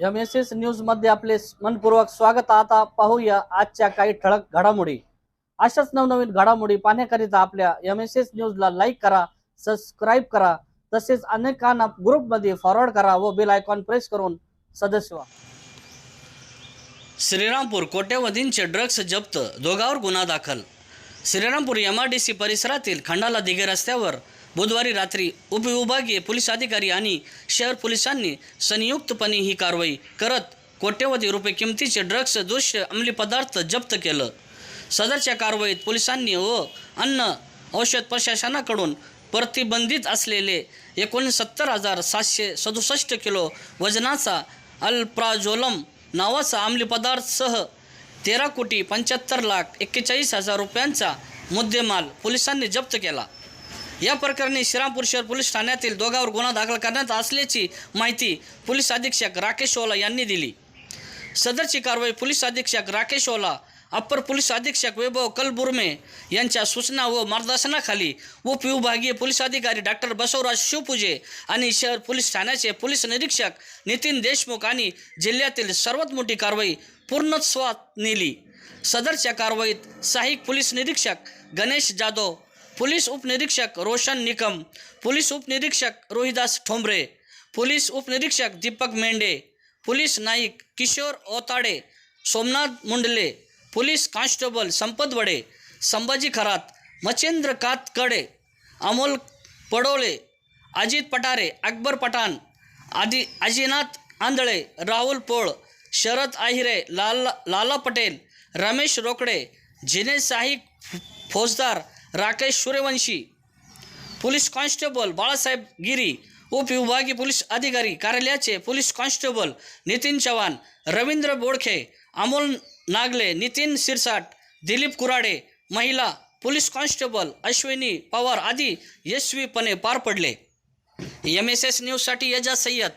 M S S न्यूजमध्ये आपले मनपूर्वक स्वागत. आता पाहूया आजच्या काही ठळक घडामोडी. अशाच नवनवीन घडामोडी पाहण्याकरिता आपल्या एम एस एस न्यूजला लाईक करा सबस्क्राईब करा तसेच अनेकांना ग्रुपमध्ये फॉरवर्ड करा व बेल आयकॉन प्रेस करून सदस्य व्हा. श्रीरामपूर कोट्यवधींचे ड्रग्स जप्त दोघांवर गुन्हा दाखल. Shrirampur M R D C परिसरातील खंडाला दिघे रस्त्यावर बुधवारी रात्री उपविभागीय पोलीस अधिकारी आणि शहर पोलिसांनी संयुक्तपणे ही कारवाई करत कोट्यवधी रुपये किमतीचे ड्रग्स दृश्य अंमली पदार्थ जप्त केलं. सदरच्या कारवाईत पोलिसांनी व अन्न औषध प्रशासनाकडून प्रतिबंधित असलेले एकोणसत्तर हजार सातशे सदुसष्ट किलो वजनाचा अल्प्राझोलम नावाचा अंमली पदार्थसह तेरा कोटी पंच्याहत्तर लाख एक्केचाळीस हजार रुपयांचा मुद्देमाल पोलिसांनी जप्त केला. या प्रकरणी श्रीरामपूर शहर पोलीस ठाण्यातील दोघांवर गुन्हा दाखल करण्यात असल्याची माहिती पोलीस अधीक्षक राकेश ओला यांनी दिली. सदरची कारवाई पोलीस अधीक्षक राकेश ओला अप्पर पोलीस अधीक्षक वैभव कलबुर्मे यांच्या सूचना व मार्गदर्शनाखाली उपविभागीय पोलीस अधिकारी डॉक्टर बसवराज शिवपूजे आणि शहर पोलीस ठाण्याचे पोलीस निरीक्षक नितीन देशमुख आणि जिल्ह्यातील सर्वात मोठी कारवाई पूर्णत्वात नेली. सदरच्या कारवाईत सहाय्यक पोलीस निरीक्षक गणेश जाधव पोलीस उपनिरीक्षक रोशन निकम पोलीस उपनिरीक्षक रोहिदास ठोंबरे पोलीस उपनिरीक्षक Deepak Mendhe police Naik Kishor Otade Somnath Mundle police constable Sampat Wade Sambhaji Kharat Machhindra Katkade Amol Padole Ajit Patare Akbar Pathan आदि अजिनाथ आंधळे राहुल पोळ शरद आहिरे लाला लाला पटेल रमेश रोकडे जिनेश साहिक फौजदार राकेश सूर्यवंशी पोलीस कॉन्स्टेबल बाळासाहेब गिरी उपविभागीय पोलीस अधिकारी कार्यालयाचे पोलीस कॉन्स्टेबल नितीन चव्हाण रवींद्र बोडखे अमोल नागले नितीन सिरसाट दिलीप कुराडे महिला पोलीस कॉन्स्टेबल अश्विनी पवार आदी यशस्वीपणे पार पडले. एम एस एस न्यूजसाठी यजा सय्यद.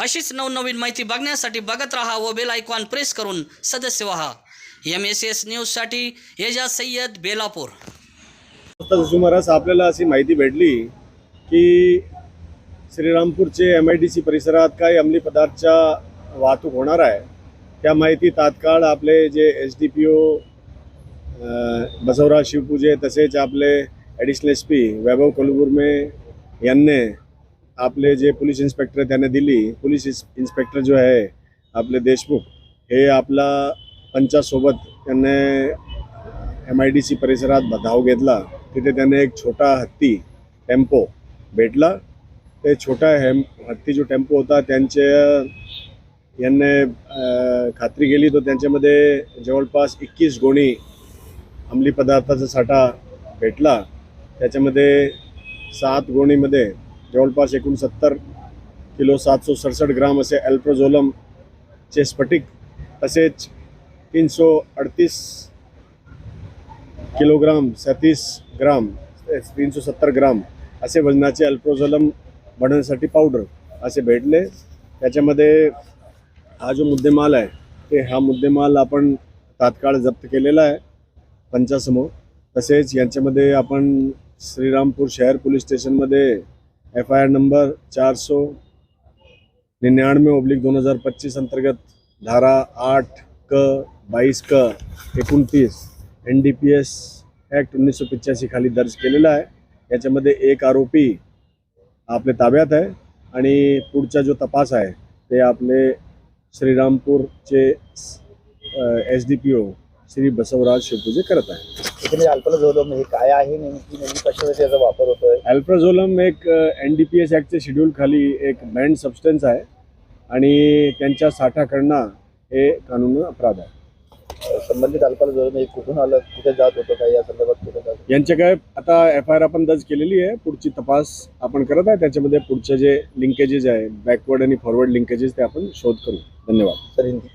अशीच नवनवीन माहिती बघण्यासाठी बघत राहा व बेल आयकॉन प्रेस करून सदस्य व्हा. एम एस एस न्यूजसाठी एजाज सय्यद बेलापूर. सुमारास आपल्याला अशी माहिती भेटली की श्रीरामपूरचे एम आय डी सी परिसरात काही अंमली पदार्थच्या वाहतूक होणार आहे. त्या माहिती तात्काळ आपले जे S D P O Basavraj Shivpuje तसेच आपले additional S P Vaibhav Kolgurme यांनी आपले जे पोलीस इन्स्पेक्टर त्याने त्यांना दिली. पोलीस इन्स्पेक्टर जो आहे आपले देशमुख हे आपला पंचासोबत त्यांनी एम आय डी सी परिसरात धाव घेतला. तिथे त्याने एक छोटा हत्ती टेम्पो भेटला. ते छोटा हेम हत्ती जो टेम्पो होता त्यांच्या यांनी खात्री केली. तर त्यांच्यामध्ये जवळपास एकवीस गोणी अंमली पदार्थाचा साठा भेटला. त्याच्यामध्ये सात गोणीमध्ये जवळपास एकोणसत्तर किलो सातशे सडसष्ट ग्राम असे अल्प्रोझोलमचे स्फटिक तसेच तीनशे अडतीस किलोग्राम सतीस ग्राम तीनशे सत्तर ग्राम असे वजनाचे अल्प्रोझोलम बनवण्यासाठी पावडर असे भेटले. त्याच्यामध्ये हा जो मुद्देमाल आहे ते हा मुद्देमाल आपण तात्काळ जप्त केलेला आहे पंचासमोर. तसेच यांच्यामध्ये आपण श्रीरामपूर शहर पोलीस स्टेशनमध्ये एफ आय आर नंबर चार सौ निन्यानवे ओब्लिक दोन हजार पच्चीस अंतर्गत धारा आठ क बाईस क एकोणतीस N D P S act एकोणीसशे पिच्याऐंशी खाली दर्ज केलेला आहे. याच्यामध्ये एक आरोपी आपल्या ताब्यात आहे आणि पुढचा जो तपास आहे ते आपले श्रीरामपूरचे S D P O Shri Basavraj Shivpuje करत आहे. इथे अल्पझोलम हे काय आहे नेमकी नेमकी कशासाठी याचा वापर होतोय? अल्प्राझोलम एक एन डी पी एस ॲक्टच्या शेड्यूल खाली एक बँड सबस्टन्स आहे आणि त्यांच्या साठा करणं हे कानून अपराध आहे. संबंधित अल्पझोलम हे कुठून आलं कुठे जात होतं काय या संदर्भात कुठे जात यांच्या काय आता एफ आय आर आपण दर्ज केलेली आहे. पुढची तपास आपण करत आहे. त्याच्यामध्ये पुढचे जे लिंकेजेस आहे बॅकवर्ड आणि फॉरवर्ड लिंकेजेस ते आपण शोध करू. धन्यवाद. सर हिंदी.